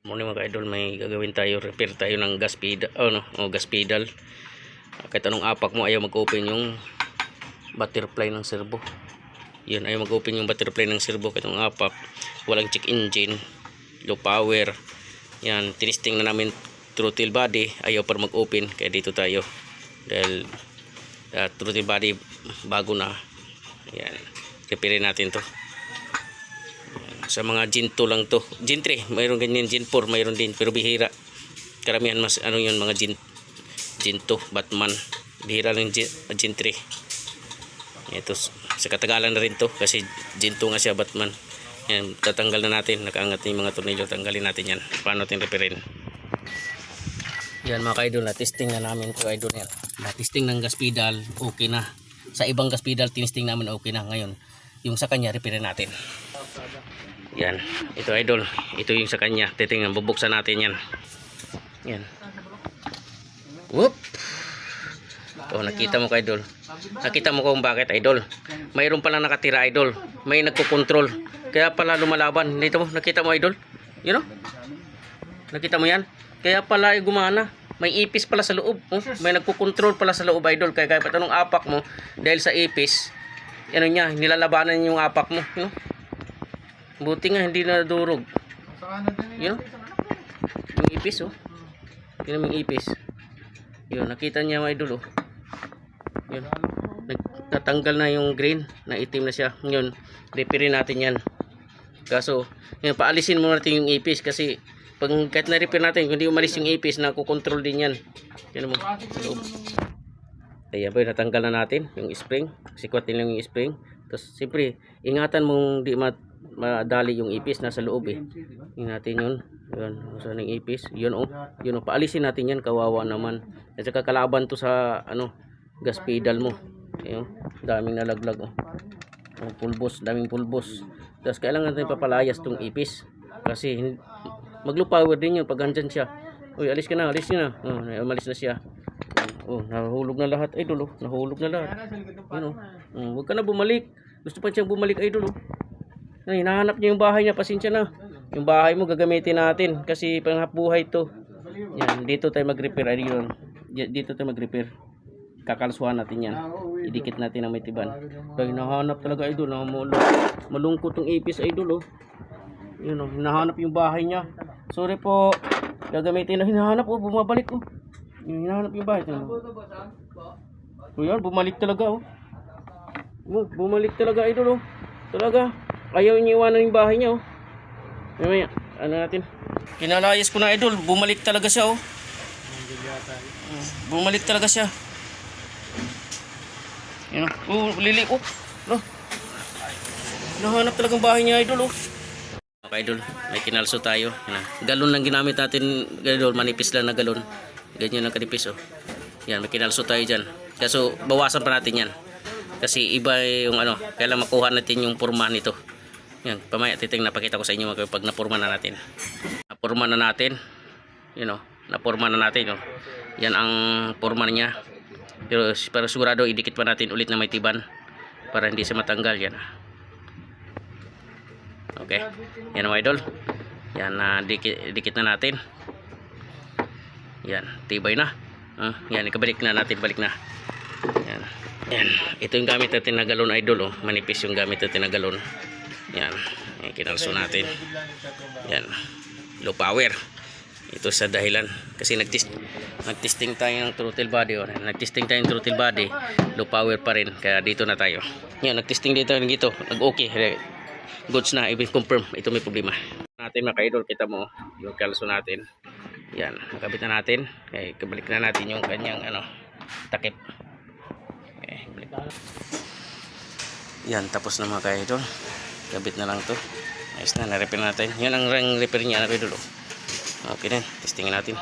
Muna mga idol, may gagawin tayo, repair tayo ng gas pedal, oh, no, oh, gas pedal. Kahit anong apak mo, ayaw mag-open yung butterfly ng servo. Yan, ayaw mag-open yung butterfly ng servo kahit anong apak. Walang check engine, low power. Yan, tinisting na namin throttle body, ayaw pa mag-open, kaya dito tayo. Dahil uh, throttle body bago na. Yan, repairin natin to sa mga Gen 2 lang to. Gen 3, mayroon ganyan. Gen 4, mayroon din. Pero bihira. Karamihan mas, ano yun, mga Gen, Gen 2, Batman. Bihira lang Gen, Gen 3. Ito, sa katagalan na rin to. Kasi Gen 2 nga siya, Batman. Yan, tatanggal na natin. Nakaangat na yung mga tornilyo. Tanggalin natin yan. Paano natin repairin. Yan mga ka-idol, na-testing na namin to idol yan. Na-testing ng gas pedal, okay na. Sa ibang gas pedal, tinisting namin okay na. Ngayon, yung sa kanya, repairin natin. Yan. Ito idol. Ito yung sa kanya. Titingnan. Bubuksan natin yan. Yan. Whoop. Oh, nakita mo ka idol. Nakita mo kung bakit idol. Mayroon pala nakatira idol. May nagko-control. Kaya pala lumalaban. Dito mo. Nakita mo idol. You know? Nakita mo yan? Kaya pala ay gumana. May ipis pala sa loob. Oh, may nagko-control pala sa loob idol. Kaya kahit anong apak mo dahil sa ipis, ano niya, nilalabanan yung apak mo. You know? Buti nga hindi na durog. Yun. Yung ipis oh. Yun yung ipis. Yun, nakita niya mga idol oh. Yun. Nagtatanggal na yung green. Na itim na siya. Yun. Repairin natin yan. Kaso, yun, paalisin muna natin yung ipis kasi pag kahit na-repair natin, kung hindi umalis yung ipis, nakukontrol din yan. Yan mo. Loob. Ayan po, natanggal na natin yung spring. Sikwatin lang yung spring. Tapos, siyempre, ingatan mong di mat madali yung ipis nasa loob eh. Yung natin yun. Yun, saan yung ipis? Yun oh. Yun oh, paalisin natin yan, kawawa naman. At saka kalaban to sa ano, gas pedal mo. Ayun, daming nalaglag oh. oh pulbos, daming pulbos. Tapos kailangan natin papalayas tong ipis. Kasi hin- maglo power din yun pag andyan siya. Uy, alis ka na, alis ka na. Oh, umalis na siya. Oh, nahulog na lahat. Ay, dulo, nahulog na lahat. Yun oh. Oh, huwag ka na bumalik. Gusto pa siyang bumalik ay dulo. Ay, hinahanap niya yung bahay niya, pasensya na. Yung bahay mo gagamitin natin kasi panghabuhay to. Yan, dito tayo mag-repair. Di- Dito tayo mag-repair. Kakalsuhan natin yan. Idikit natin ang may tiban. Kaya hinahanap talaga idol, na malungkot tong ipis idol oh. Yun oh, hinahanap yung bahay niya. Sorry po. Gagamitin na hinahanap oh, bumabalik oh. Hinahanap yung bahay. Ito, oh. yan, bumalik talaga. Oh, bumalik talaga idol oh. Talaga. Ayaw niya iwanan yung bahay niya oh. Mamaya, ano natin? Kinalayas ko na idol, bumalik talaga siya oh. Mm, Bumalik talaga siya. Yan oh, oh lili oh. No. Nahanap talagang bahay niya idol oh. Okay idol, may kinalso tayo. Yan na. Galon lang ginamit natin, idol, manipis lang na galon. Ganyan lang kanipis oh. Yan, may kinalso tayo dyan. Kaso bawasan pa natin yan. Kasi iba yung ano, kailangan makuha natin yung forma nito. Yan, pamaya titing napakita ko sa inyo mga pag napurma na natin. Napurma na natin. You know, napurma na natin. Oh. Yan ang forma niya. Pero, pero sigurado idikit pa natin ulit na may tiban para hindi siya matanggal yan. Okay. Yan mga idol. Yan na dikit, dikit na natin. Yan, tibay na. Ah, yan, ikabalik na natin, balik na. Yan. Yan. Ito yung gamit natin na galon idol oh. Manipis yung gamit natin na galon. Yan. Yan kinalso natin. Yan. Low power. Ito sa dahilan kasi nagtest nagtesting tayo ng throttle body oh. Nagtesting tayo ng throttle body, low power pa rin kaya dito na tayo. Yan, nagtesting dito dito. Nag-okay. Goods na, i-confirm. Ito may problema. Natin mga ka-idol, kita mo yung kalso natin. Yan, nakabit na natin. Okay, kabalik na natin yung kanyang ano, takip. Okay, balik. Yan, tapos na mga ka-idol. Kabit na lang to. Ayos na, na-repair natin. Yan ang repair niya na oh. Okay na, testingin natin.